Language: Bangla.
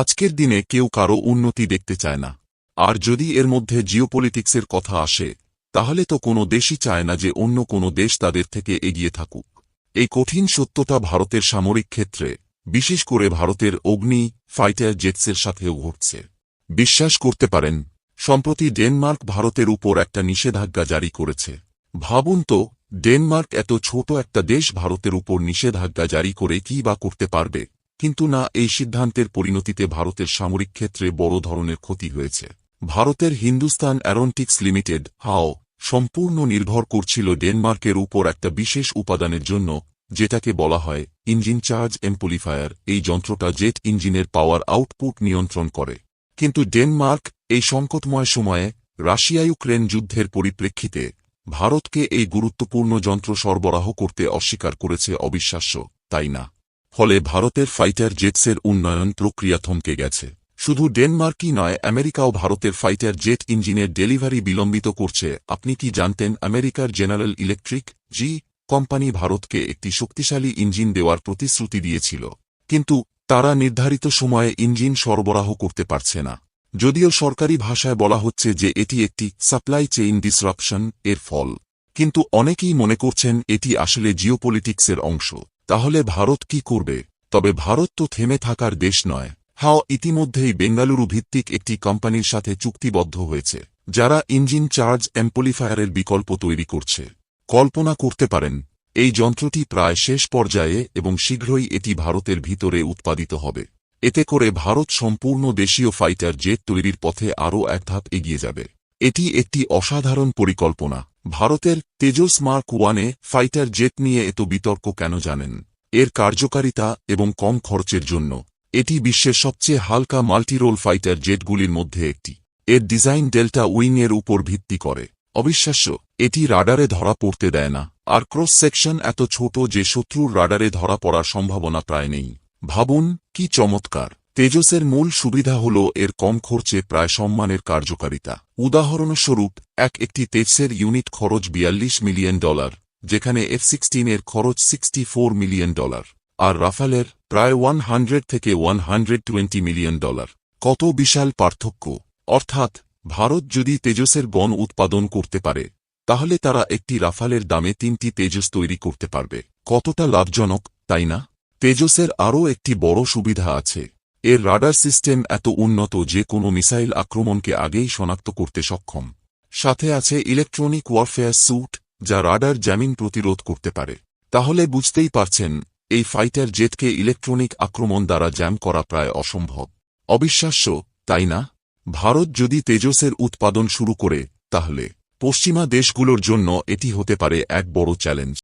আজকের দিনে কেউ কারও উন্নতি দেখতে চায় না। আর যদি এর মধ্যে জিওপলিটিক্সের কথা আসে, তাহলে তো কোনো দেশই চায় না যে অন্য কোনো দেশ তাদের থেকে এগিয়ে থাকুক। এই কঠিন সত্যটা ভারতের সামরিক ক্ষেত্রে, বিশেষ করে ভারতের অগ্নি ফাইটার জেটসের সাথেও ঘটছে। বিশ্বাস করতে পারেন, সম্প্রতি ডেনমার্ক ভারতের উপর একটা নিষেধাজ্ঞা জারি করেছে। ভাবুন তো, ডেনমার্ক এত ছোট একটা দেশ ভারতের উপর নিষেধাজ্ঞা জারি করে কি বা করতে পারবে। কিন্তু না, এই সিদ্ধান্তের পরিণতিতে ভারতের সামরিক ক্ষেত্রে বড় ধরনের ক্ষতি হয়েছে। ভারতের হিন্দুস্তান অ্যারোনটিক্স লিমিটেড, হাও, সম্পূর্ণ নির্ভর করছিল ডেনমার্কের উপর একটা বিশেষ উপাদানের জন্য, যেটাকে বলা হয় ইঞ্জিন চার্জ এম্পলিফায়ার এই যন্ত্রটা জেট ইঞ্জিনের পাওয়ার আউটপুট নিয়ন্ত্রণ করে। কিন্তু ডেনমার্ক, এই সংকটময় সময়ে রাশিয়া ইউক্রেন যুদ্ধের পরিপ্রেক্ষিতে, ভারতকে এই গুরুত্বপূর্ণ যন্ত্র সরবরাহ করতে অস্বীকার করেছে অবিশ্বাস্য। তাই না? ফলে ভারতের ফাইটার জেটসের উন্নয়ন প্রক্রিয়া থমকে গেছে। শুধু ডেনমার্কই নয়, আমেরিকাও ভারতের ফাইটার জেট ইঞ্জিনের ডেলিভারি বিলম্বিত করছে। আপনি কি জানতেন আমেরিকার জেনারেল ইলেকট্রিক, জি, কোম্পানি ভারতকে একটি শক্তিশালী ইঞ্জিন দেওয়ার প্রতিশ্রুতি দিয়েছিল। কিন্তু তারা নির্ধারিত সময়ে ইঞ্জিন সরবরাহ করতে পারছে না। যদিও সরকারি ভাষায় বলা হচ্ছে যে এটি একটি সাপ্লাই চেইন ডিসরাপশন এর ফল। কিন্তু অনেকেই মনে করছেন এটি আসলে জিওপলিটিক্সের অংশ। তাহলে ভারত কি করবে? তবে ভারত তো থেমে থাকার দেশ নয়। হাও, ইতিমধ্যেই বেঙ্গালুরু ভিত্তিক একটি কোম্পানির সাথে চুক্তিবদ্ধ হয়েছে, যারা ইঞ্জিন চার্জ অ্যাম্পলিফায়ারের বিকল্প তৈরি করছে। কল্পনা করতে পারেন, এই যন্ত্রটি প্রায় শেষ পর্যায়ে এবং শীঘ্রই এটি ভারতের ভিতরে উৎপাদিত হবে। এতে করে ভারত সম্পূর্ণ দেশীয় ফাইটার জেট তৈরির পথে আরও এক ধাপ এগিয়ে যাবে। এটি একটি অসাধারণ পরিকল্পনা। ভারতের তেজস মার্ক ওয়ানে ফাইটার জেট নিয়ে এত বিতর্ক কেন জানেন? এর কার্যকারিতা এবং কম খরচের জন্য, এটি বিশ্বের সবচেয়ে হালকা মাল্টিরোল ফাইটার জেটগুলির মধ্যে একটি। এর ডিজাইন ডেল্টা উইং এর উপর ভিত্তি করে। অবিশ্বাস্য, এটি রাডারে ধরা পড়তে দেয় না, আর ক্রস সেকশন এত ছোট যে শত্রুর রাডারে ধরা পড়ার সম্ভাবনা প্রায় নেই। ভাবুন, কি চমৎকার! তেজসের মূল সুবিধা হল এর কম খরচে প্রায় সম্মানের কার্যকারিতা। উদাহরণস্বরূপ, এক একটি তেজসের ইউনিট খরচ বিয়াল্লিশ মিলিয়ন ডলার, যেখানে এফ সিক্সটিনের খরচ সিক্সটি ফোর মিলিয়ন ডলার, আর রাফালের প্রায় ওয়ান হান্ড্রেড থেকে one hundred twenty million dollar. কত বিশাল পার্থক্য! অর্থাৎ, ভারত যদি তেজসের গণ উৎপাদন করতে পারে, তাহলে তারা একটি রাফালের দামে তিনটি তেজস তৈরি করতে পারবে। কতটা লাভজনক, তাই না? তেজসের আরও একটি বড় সুবিধা আছে। এর রাডার সিস্টেম এত উন্নত যে কোনো মিসাইল আক্রমণকে আগেই শনাক্ত করতে সক্ষম। সাথে আছে ইলেকট্রনিক ওয়ারফেয়ার স্যুট, যা রাডার জ্যামিন প্রতিরোধ করতে পারে। তাহলে বুঝতেই পারছেন, এই ফাইটার জেটকে ইলেকট্রনিক আক্রমণ দ্বারা জ্যাম করা প্রায় অসম্ভব। অবিশ্বাস্য, তাই না? ভারত যদি তেজসের উৎপাদন শুরু করে, তাহলে পশ্চিমা দেশগুলোর জন্য এটি হতে পারে এক বড় চ্যালেঞ্জ।